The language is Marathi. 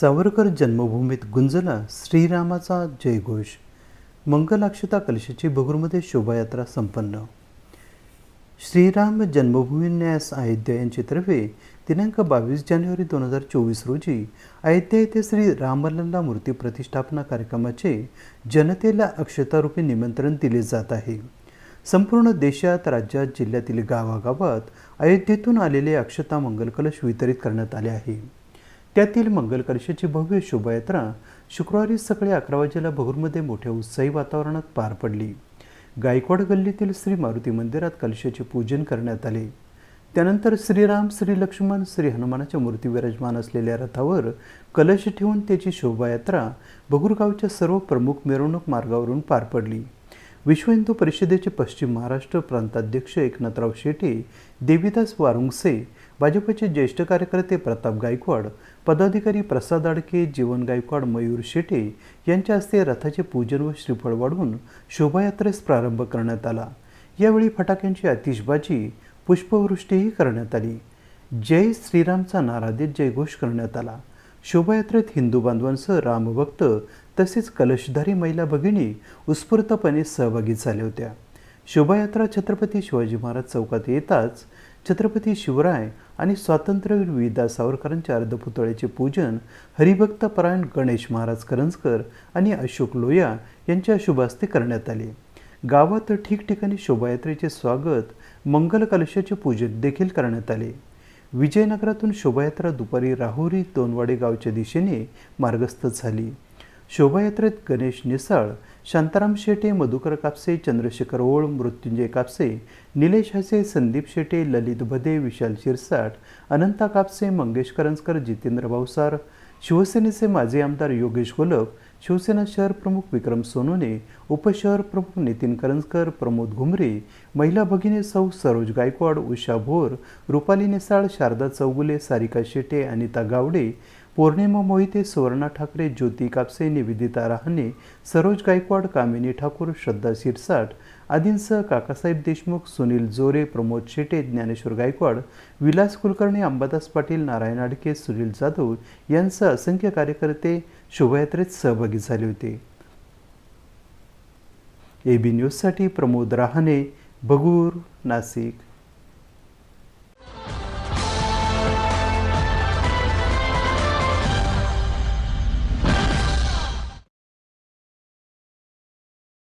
सावरकर जन्मभूमीत गुंजला श्रीरामाचा जयघोष. मंगलाक्षता कलशाची बगूरमध्ये शोभायात्रा संपन्न. श्रीराम जन्मभूमी न्यास अयोध्या यांच्यातर्फे दिनांक बावीस जानेवारी दोन हजार चोवीस रोजी अयोध्या येथे श्री रामलल्ला मूर्ती प्रतिष्ठापना कार्यक्रमाचे जनतेला अक्षतारूपी निमंत्रण दिले जात आहे. संपूर्ण देशात राज्यात जिल्ह्यातील गावागावात अयोध्येतून आलेले अक्षता मंगल कलश वितरित करण्यात आले आहे. त्यातील मंगल कलशाची भव्य शोभायात्रा शुक्रवारी सकाळी अकरा वाजेला भगूरमध्ये मोठ्या उत्साही वातावरणात पार पडली. गायकवाड गल्लीतील श्री मारुती मंदिरात कलशाचे पूजन करण्यात आले. त्यानंतर श्रीराम श्री लक्ष्मण श्री हनुमानाच्या मूर्ती विराजमान असलेल्या रथावर कलश ठेवून त्याची शोभायात्रा बगुरगावच्या सर्व प्रमुख मिरवणूक मार्गावरून पार पडली. विश्व हिंदू परिषदेचे पश्चिम महाराष्ट्र प्रांताध्यक्ष एकनाथराव शेटे देवीदास वारुंगसे भाजपचे ज्येष्ठ कार्यकर्ते प्रताप गायकवाड पदाधिकारी प्रसाद आडके जीवन गायकवाड मयूर शेटे यांच्या हस्ते रथाचे पूजन व श्रीफळ वाढवून शोभायात्रेस प्रारंभ करण्यात आला. यावेळी फटाक्यांची आतिषबाजी पुष्पवृष्टीही करण्यात आली. जय श्रीरामचा नारा देत जयघोष करण्यात आला. शोभायात्रेत हिंदू बांधवांसह रामभक्त तसेच कलशधारी महिला भगिनी उत्स्फूर्तपणे सहभागी झाल्या होत्या. शोभायात्रा छत्रपती शिवाजी महाराज चौकात येताच छत्रपती शिवराय आणि स्वातंत्र्यवीर विदा सावरकरांच्या अर्धपुतळ्याचे पूजन हरिभक्त परायण गणेश महाराज करंजकर आणि अशोक लोया यांच्या शुभास्ते करण्यात आले. गावात ठिकठिकाणी शोभायात्रेचे स्वागत मंगल कलशाचे पूजन देखील करण्यात आले. विजयनगरातून शोभायात्रा दुपारी राहुरी दोनवाडे गावच्या दिशेने मार्गस्थ झाली. शोभायात्रेत गणेश निसाळ शांताराम शेटे मधुकर कापसे चंद्रशेखर ओळ मृत्युंजय कापसे निलेश हसे संदीप शेटे ललित भदे विशाल शिरसाट अनंता कापसे मंगेश करंजकर जितेंद्र भावसार शिवसेनेचे माजी आमदार योगेश गोलप शिवसेना शहर प्रमुख विक्रम सोनोने उपशहर प्रमुख नितीन करंजकर प्रमोद घुमरे महिला भगिनी सौ सरोज गायकवाड उषा भोर रुपाली नेसाळ शारदा चौगुले सारिका शेटे अनिता गावडे पौर्णिमा मोहिते सुवर्णा ठाकरे ज्योती कापसे निवेदिता रहाणे सरोज गायकवाड कामिनी ठाकूर श्रद्धा शिरसाट आदींसह काकासाहेब देशमुख सुनील जोरे प्रमोद शेटे ज्ञानेश्वर गायकवाड विलास कुलकर्णी अंबादास पाटील नारायण आडके सुनील जाधव यांसह असंख्य कार्यकर्ते शोभायात्रेत सहभागी झाले होते. ए बी न्यूजसाठी प्रमोद रहाणे भगूर नाशिक.